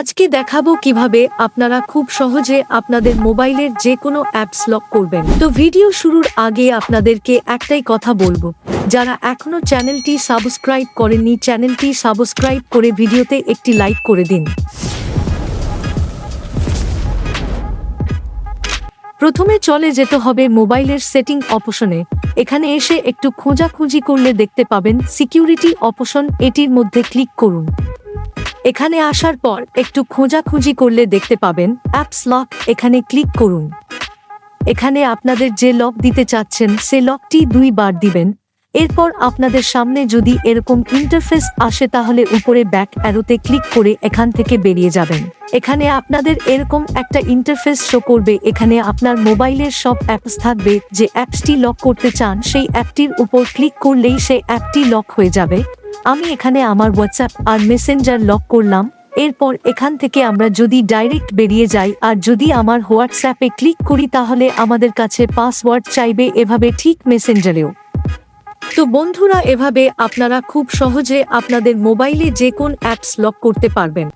আজকে দেখাবো কীভাবে আপনারা খুব সহজে আপনাদের মোবাইলের যে কোনো অ্যাপস লক করবেন। তো ভিডিও শুরুর আগে আপনাদেরকে একটাই কথা বলব। যারা এখনও চ্যানেলটি সাবস্ক্রাইব করেননি, চ্যানেলটি সাবস্ক্রাইব করে ভিডিওতে একটি লাইক করে দিন। প্রথমে চলে যেতে হবে মোবাইলের সেটিং অপশনে। এখানে এসে একটু খোঁজাখুঁজি করলে দেখতে পাবেন সিকিউরিটি অপশন এটির মধ্যে ক্লিক করুন। এখানে আসার পর একটু খোঁজাখুঁজি করলে দেখতে পাবেন অ্যাপস লক, এখানে ক্লিক করুন। এখানে আপনাদের যে লক দিতে চাচ্ছেন, সে লকটি দুইবার দিবেন। এরপর আপনাদের সামনে যদি এরকম ইন্টারফেস আসে তাহলে উপরে ব্যাক অ্যারোতে ক্লিক করে এখান থেকে বেরিয়ে যাবেন। এখানে আপনাদের এরকম একটা ইন্টারফেস শো করবে। এখানে আপনার মোবাইলের সব অ্যাপস থাকবে। যে অ্যাপসটি লক করতে চান, সেই অ্যাপটির উপর ক্লিক করলেই সেই অ্যাপটি লক হয়ে যাবে। আমি এখানে আমার হোয়াটসঅ্যাপ আর মেসেঞ্জার লক করলাম। এরপর এখান থেকে আমরা যদি ডাইরেক্ট বেরিয়ে যাই আর যদি আমার হোয়াটসঅ্যাপে ক্লিক করি তাহলে আমাদের কাছে পাসওয়ার্ড চাইবে এভাবে ঠিক মেসেঞ্জারেও তো বন্ধুরা, এভাবে আপনারা খুব সহজে আপনাদের মোবাইলে যে কোন অ্যাপস লক করতে পারবেন।